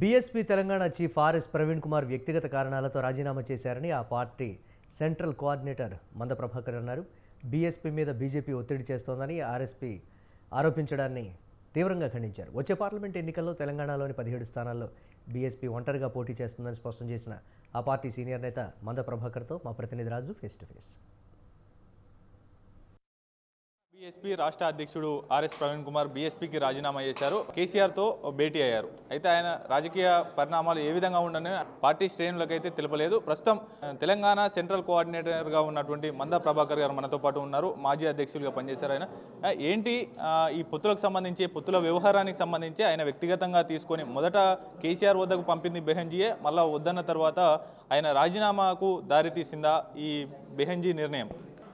BSP Telangana chief RS Praveen Kumar వ్యక్తిగత కారణాలతో రాజీనామా చేశారని ఆ పార్టీ సెంట్రల్ కోఆర్డినేటర్ మంద ప్రభాకర్ అన్నారు. బీఎస్పీ మీద బీజేపీ ఒత్తిడి చేస్తోందని ఆర్ఎస్పీ ఆరోపించడాన్ని తీవ్రంగా ఖండించారు. వచ్చే పార్లమెంట్ ఎన్నికల్లో తెలంగాణలోని పదిహేడు స్థానాల్లో బీఎస్పీ ఒంటరిగా పోటీ చేస్తుందని స్పష్టం చేసిన ఆ పార్టీ సీనియర్ నేత మంద ప్రభాకర్తో మా ప్రతినిధి Raju face to face BSP రాష్ట్ర అధ్యక్షుడు ఆర్ఎస్ ప్రవీణ్ కుమార్ బీఎస్పీకి రాజీనామా చేశారు. కేసీఆర్తో భేటీ అయ్యారు. అయితే ఆయన రాజకీయ పరిణామాలు ఏ విధంగా ఉండని పార్టీ శ్రేణులకైతే తెలపలేదు. ప్రస్తుతం తెలంగాణ సెంట్రల్ కోఆర్డినేటర్గా ఉన్నటువంటి మంద ప్రభాకర్ గారు మనతో పాటు ఉన్నారు. మాజీ అధ్యక్షులుగా పనిచేశారు ఆయన. ఏంటి ఈ పొత్తులకు సంబంధించి పొత్తుల వ్యవహారానికి సంబంధించి ఆయన వ్యక్తిగతంగా తీసుకొని మొదట కేసీఆర్ వద్దకు పంపింది బెహంజీయే మళ్ళా వద్దన్న తర్వాత ఆయన రాజీనామాకు దారితీసిందా ఈ బెహంజీ నిర్ణయం?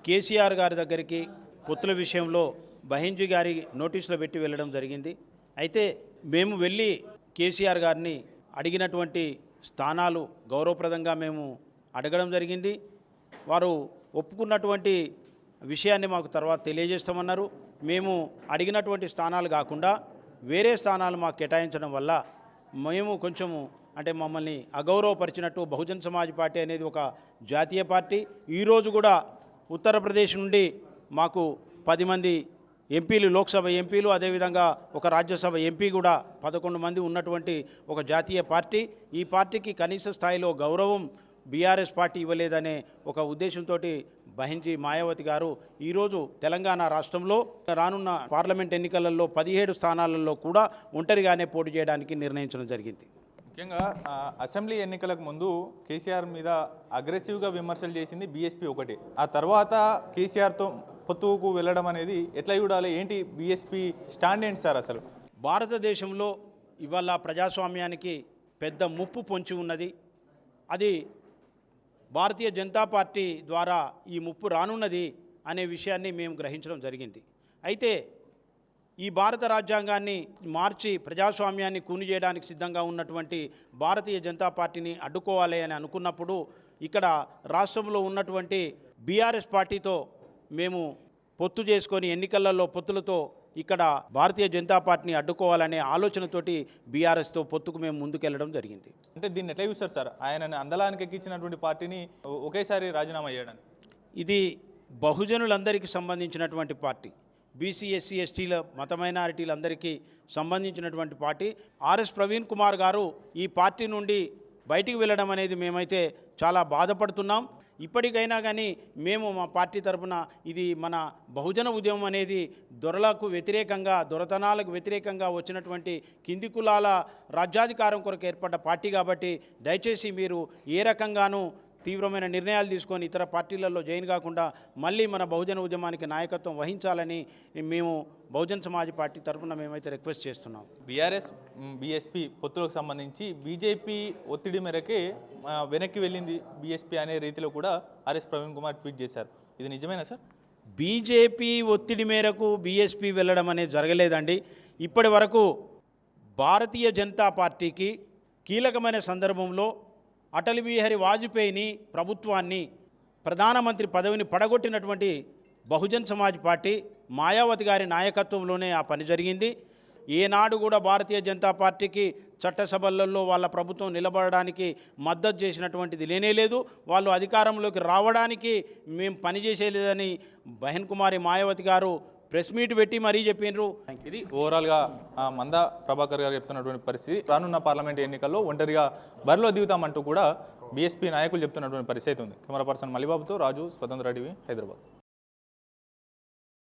కేసీఆర్ గారి దగ్గరికి పొత్తుల విషయంలో బహింజీ గారి నోటీసులు పెట్టి వెళ్ళడం జరిగింది. అయితే మేము వెళ్ళి కేసీఆర్ గారిని అడిగినటువంటి స్థానాలు గౌరవప్రదంగా మేము అడగడం జరిగింది. వారు ఒప్పుకున్నటువంటి విషయాన్ని మాకు తర్వాత తెలియజేస్తామన్నారు. మేము అడిగినటువంటి స్థానాలు కాకుండా వేరే స్థానాలు మాకు కేటాయించడం వల్ల మేము కొంచెము అంటే మమ్మల్ని అగౌరవపరిచినట్టు బహుజన్ సమాజ్ పార్టీ అనేది ఒక జాతీయ పార్టీ. ఈరోజు కూడా ఉత్తరప్రదేశ్ నుండి మాకు పది మంది ఎంపీలు లోక్సభ ఎంపీలు అదేవిధంగా ఒక రాజ్యసభ ఎంపీ కూడా పదకొండు మంది ఉన్నటువంటి ఒక జాతీయ పార్టీ. ఈ పార్టీకి కనీస స్థాయిలో గౌరవం బీఆర్ఎస్ పార్టీ ఇవ్వలేదనే ఒక ఉద్దేశంతో బహించి మాయావతి గారు ఈరోజు తెలంగాణ రాష్ట్రంలో రానున్న పార్లమెంట్ ఎన్నికలలో పదిహేడు స్థానాలలో కూడా ఒంటరిగానే పోటీ చేయడానికి నిర్ణయించడం జరిగింది. ముఖ్యంగా అసెంబ్లీ ఎన్నికలకు ముందు కేసీఆర్ మీద అగ్రెసివ్గా విమర్శలు చేసింది బీఎస్పీ ఒకటి. ఆ తర్వాత కేసీఆర్తో పొత్తుకు వెళ్ళడం అనేది ఎట్లా చూడాలి? ఏంటి బీఎస్పీ స్టాండ్ ఏంటి సార్ అసలు? భారతదేశంలో ఇవాళ ప్రజాస్వామ్యానికి పెద్ద ముప్పు పొంచి ఉన్నది. అది భారతీయ జనతా పార్టీ ద్వారా ఈ ముప్పు రానున్నది అనే విషయాన్ని మేము గ్రహించడం జరిగింది. అయితే ఈ భారత రాజ్యాంగాన్ని మార్చి ప్రజాస్వామ్యాన్ని కూని చేయడానికి సిద్ధంగా ఉన్నటువంటి భారతీయ జనతా పార్టీని అడ్డుకోవాలి అని అనుకున్నప్పుడు ఇక్కడ రాష్ట్రంలో ఉన్నటువంటి బీఆర్ఎస్ పార్టీతో మేము పొత్తు చేసుకొని ఎన్నికలలో పొత్తులతో ఇక్కడ భారతీయ జనతా పార్టీని అడ్డుకోవాలనే ఆలోచనతోటి బీఆర్ఎస్తో పొత్తుకు మేము ముందుకెళ్ళడం జరిగింది. అంటే దీన్ని ఎట్లా చూస్తారు సార్? ఆయనని అందలానికి ఎక్కించినటువంటి పార్టీని ఒకేసారి రాజీనామా చేయడానికి ఇది బహుజనులందరికీ సంబంధించినటువంటి పార్టీ. బీసీ ఎస్సీ ఎస్టీల మత మైనారిటీలందరికీ సంబంధించినటువంటి పార్టీ. ఆర్ఎస్ ప్రవీణ్ కుమార్ గారు ఈ పార్టీ నుండి బయటికి వెళ్ళడం అనేది మేమైతే చాలా బాధపడుతున్నాం. ఇప్పటికైనా కానీ మేము మా పార్టీ తరపున ఇది మన బహుజన ఉద్యమం అనేది దొరలకు వ్యతిరేకంగా దొరతనాలకు వ్యతిరేకంగా వచ్చినటువంటి కింది కులాల రాజ్యాధికారం కొరకు ఏర్పడ్డ పార్టీ కాబట్టి దయచేసి మీరు ఏ రకంగానూ తీవ్రమైన నిర్ణయాలు తీసుకొని ఇతర పార్టీలలో జాయిన్ కాకుండా మళ్ళీ మన బహుజన ఉద్యమానికి నాయకత్వం వహించాలని మేము బహుజన్ సమాజ్ పార్టీ తరఫున మేమైతే రిక్వెస్ట్ చేస్తున్నాం. బీఆర్ఎస్ బీఎస్పీ పొత్తులకు సంబంధించి బీజేపీ ఒత్తిడి మేరకే వెనక్కి వెళ్ళింది బీఎస్పీ అనే రీతిలో కూడా ఆర్ఎస్ ప్రవీణ్ కుమార్ ట్వీట్ చేశారు. ఇది నిజమేనా సార్? బీజేపీ ఒత్తిడి మేరకు బీఎస్పీ వెళ్ళడం అనేది జరగలేదండి. ఇప్పటి వరకు భారతీయ జనతా పార్టీకి కీలకమైన సందర్భంలో అటల్ బిహారీ వాజ్పేయిని ప్రభుత్వాన్ని ప్రధానమంత్రి పదవిని పడగొట్టినటువంటి బహుజన్ సమాజ్ పార్టీ మాయావతి గారి నాయకత్వంలోనే ఆ పని జరిగింది. ఏనాడు కూడా భారతీయ జనతా పార్టీకి చట్టసభలలో వాళ్ళ ప్రభుత్వం నిలబడడానికి మద్దతు చేసినటువంటిది లేనే లేదు. వాళ్ళు అధికారంలోకి రావడానికి మేము పనిచేసేలేదని బహన్ కుమారి మాయావతి గారు ప్రెస్ మీట్ పెట్టి మరీ చెప్పినారు ఇది ఓవరాల్గా మంద ప్రభాకర్ గారు చెప్తున్నటువంటి పరిస్థితి. రానున్న పార్లమెంట్ ఎన్నికల్లో ఒంటరిగా బరిలో దిగుతామంటూ కూడా బీఎస్పీ నాయకులు చెప్తున్నటువంటి పరిస్థితి ఉంది. కెమెరా పర్సన్ మలిబాబుతో రాజు స్వతంత్ర టీవీ హైదరాబాద్.